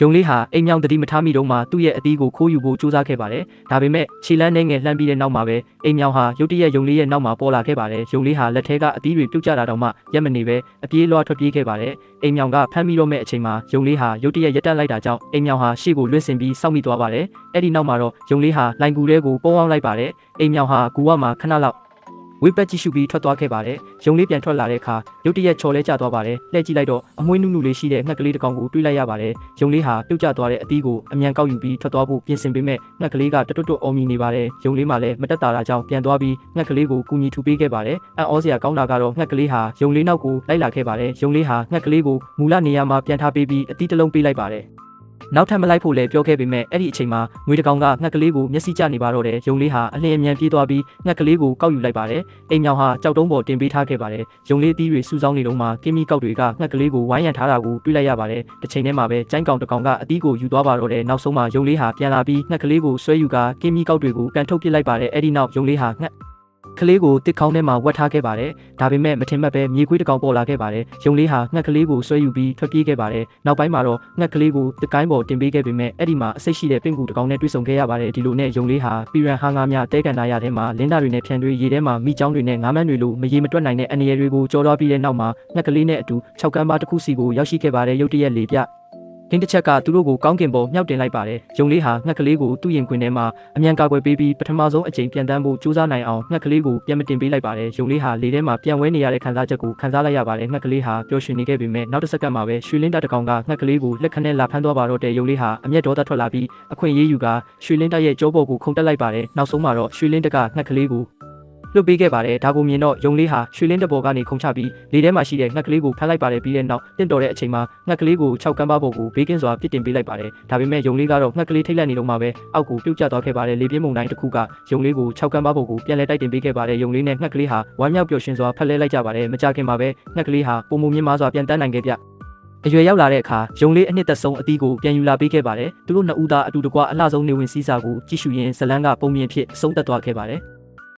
ယုံလေးဟာအိမ်မြောင်တတိမထားမိတော့မှသူ့ရဲ့အသီးကိုခိုးယူဖို့ကြိုးစားခဲ့ပါတယ်။ဒါပေမဲ့ခြေလန်းနဲ့ငယ်လှမ်းပြီးတဲ့နောက်မှာပဲအိမ်မြောင်ဟာရုတ်တရက်ယုံလေးရဲ့နောက်မှာပေါ်လာခဲ့ပါတယ်။ယုံလေးဟာလက်ထဲကအသီးတွေပြုတ်ကျလာတော့မှရက်မနေပဲအပြေးလွှားထွက်ပြေးခဲ့ပါတယ်။အိမ်မြောင်ကဖမ်းပြီးတော့မဲ့အချိန်မှာယုံလေးဟာရုတ်တရက်ရက်တက်လိုက်တာကြောင့်အိမ်မြောင်ဟာရှေ့ကိုလွင့်စင်ပြီးစောက်မိသွားပါတယ်။အဲ့ဒီနောက်မှာတော့ယုံလေးဟာလိုင်ကူတဲကိုပုံအောင်လိုက်ပါတယ်။အိမ်မြောင်ဟာကူဝမှာခဏလောက် ဝိပက်ကြည့်ရှုပြီးထွက်သွားခဲ့ပါတယ်။ယုံလေးပြန်ထွက်လာတဲ့အခါရုတ်တရက်ချော်လဲကျသွားပါတယ်။လှည့်ကြည့်လိုက်တော့အမွှေးနုနုလေးရှိတဲ့ငှက်ကလေးတစ်ကောင်ကိုတွေ့လိုက်ရပါတယ်။ယုံလေးဟာပြုတ်ကျသွားတဲ့အသီးကိုအမြန်ကောက်ယူပြီးထွက်သွားဖို့ပြင်ဆင်ပေးမဲ့ငှက်ကလေးကတွတ်တွတ်အော်မီနေပါတယ်။ယုံလေးမှလည်းမတက်တာတာကြောင့်ပြန်သွားပြီးငှက်ကလေးကိုကူညီထူပေးခဲ့ပါတယ်။အံ့ဩစရာကောင်းတာကတော့ငှက်ကလေးဟာယုံလေးနောက်ကိုလိုက်လာခဲ့ပါတယ်။ယုံလေးဟာငှက်ကလေးကိုမူလနေရာမှာပြန်ထားပေးပြီးအသီးတစ်လုံးပေးလိုက်ပါတယ်။ နောက်ထပ်မလိုက်ဖို့လည်းပြောခဲ့ပေမဲ့အဲ့ဒီအချိန်မှာငွေတကောင်ကငှက်ကလေးကိုမျက်စိကျနေပါတော့တယ်။ယုံလေးဟာအလင်းအမြန်ပြေးသွားပြီးငှက်ကလေးကိုကောက်ယူလိုက်ပါတယ်။အိမ်မြောင်ဟာကြောက်တုံးပေါ်တင်ပေးထားခဲ့ပါတယ်။ယုံလေးအသီးတွေစူးစောင်းနေတော့မှကင်းမီကောက်တွေကငှက်ကလေးကိုဝိုင်းရံထားတာကိုတွေ့လိုက်ရပါတယ်။တစ်ချိန်တည်းမှာပဲကျိုင်းကောင်တစ်ကောင်ကအသီးကိုယူသွားပါတော့တယ်။နောက်ဆုံးမှာယုံလေးဟာပြန်လာပြီးငှက်ကလေးကိုဆွဲယူကာကင်းမီကောက်တွေကိုကန်ထုတ်ပစ်လိုက်ပါတယ်။အဲ့ဒီနောက်ယုံလေးဟာငှက် ကလေးကိုတစ်ခေါင်းထဲမှာဝတ်ထားခဲ့ပါတယ်။ဒါပေမဲ့မထင်မှတ်ပဲမြေခွေးတစ်ကောင်ပေါ်လာခဲ့ပါတယ်။ယုံလေးဟာငှက်ကလေးကိုဆွဲယူပြီးထွက်ပြေးခဲ့ပါတယ်။နောက်ပိုင်းမှာတော့ငှက်ကလေးကိုတစ်ကိုင်းပေါ်တင်ပေးခဲ့ပေမဲ့အဲ့ဒီမှာအစိတ်ရှိတဲ့ပင့်ကူတစ်ကောင်နဲ့တွေ့ဆုံခဲ့ရပါတယ်။ဒီလိုနဲ့ယုံလေးဟာပီရန်ဟာငါများတဲကန်သားရထဲမှာလင်းတာတွေနဲ့ဖြန်တွေရေထဲမှာမိချောင်းတွေနဲ့ငါးမန်းတွေလိုမရေမတွက်နိုင်တဲ့အန္တရာယ်တွေကိုကြော်သွားပြီးတဲ့နောက်မှာငှက်ကလေးနဲ့အတူ၆ကမ်းပါတစ်ခုစီကိုရောက်ရှိခဲ့ပါတယ်ရုတ်တရက်လေပြ။ တင်းတစ်ချက်ကသူတို့ကိုကောင်းကင်ပေါ်မြောက်တင်လိုက်ပါတယ်။ယုံလေးဟာငှက်ကလေးကိုသူ့ရင်ခွင်ထဲမှာအမြန်ကာကွယ်ပေးပြီးပထမဆုံးအကြိမ်ပြန်တန်းဖို့ကြိုးစားနိုင်အောင်ငှက်ကလေးကိုပြန်မတင်ပေးလိုက်ပါတယ်။ယုံလေးဟာလေထဲမှာပြန်ဝဲနေရတဲ့ခံစားချက်ကိုခံစားလိုက်ရပါတယ်။ငှက်ကလေးဟာပျော်ရွှင်နေခဲ့ပေမဲ့နောက်တစ်စက္ကန့်မှာပဲရွှေလင်းတပ်တစ်ကောင်ကငှက်ကလေးကိုလက်ခနဲ့လာဖမ်းသွားပါတော့တဲ့ယုံလေးဟာအမျက်ဒေါသထွက်လာပြီးအခွင့်အရေးယူကရွှေလင်းတပ်ရဲ့ကြောပေါ်ကိုခုန်တက်လိုက်ပါတယ်။နောက်ဆုံးမှာတော့ရွှေလင်းတပ်ကငှက်ကလေးကို လွတ်ပေးခဲ့ပါတယ်ဒါကိုမြင်တော့ယုံလေးဟာရွှေလင်းတဘောကနေခုန်ချပြီးလေထဲမှာရှိတဲ့ငှက်ကလေးကိုဖမ်းလိုက်ပါတယ်ပြီးတဲ့နောက်တင့်တော်တဲ့အချိန်မှာငှက်ကလေးကို6ကမ်းပါပေါ်ကိုဘေးကင်းစွာပြစ်တင်ပေးလိုက်ပါတယ်ဒါပေမဲ့ယုံလေးကတော့ငှက်ကလေးထိတ်လန့်နေတော့မှပဲအောက်ကိုပြုတ်ကျသွားခဲ့ပါတယ်လေပြင်းမုန်တိုင်းတစ်ခုကယုံလေးကို6ကမ်းပါပေါ်ကိုပြန်လဲတိုက်တင်ပေးခဲ့ပါတယ်ယုံလေးနဲ့ငှက်ကလေးဟာဝမ်းမြောက်ပျော်ရွှင်စွာဖက်လဲလိုက်ကြပါတယ်မကြခင်မှာပဲငှက်ကလေးဟာပုံမမြင့်မားစွာပြန်တန်းနိုင်ခဲ့ပြအရွယ်ရောက်လာတဲ့အခါယုံလေးအနှစ်သက်ဆုံးအသီးကိုပြန်ယူလာပေးခဲ့ပါတယ်။သူတို့နှစ်ဦးသားအတူတကွအလှဆုံးနေဝင်စည်းစာကိုကြည့်ရှုရင်းဇလန်းကပုံမြင်ဖြစ်အဆုံးသက်သွားခဲ့ပါတယ်။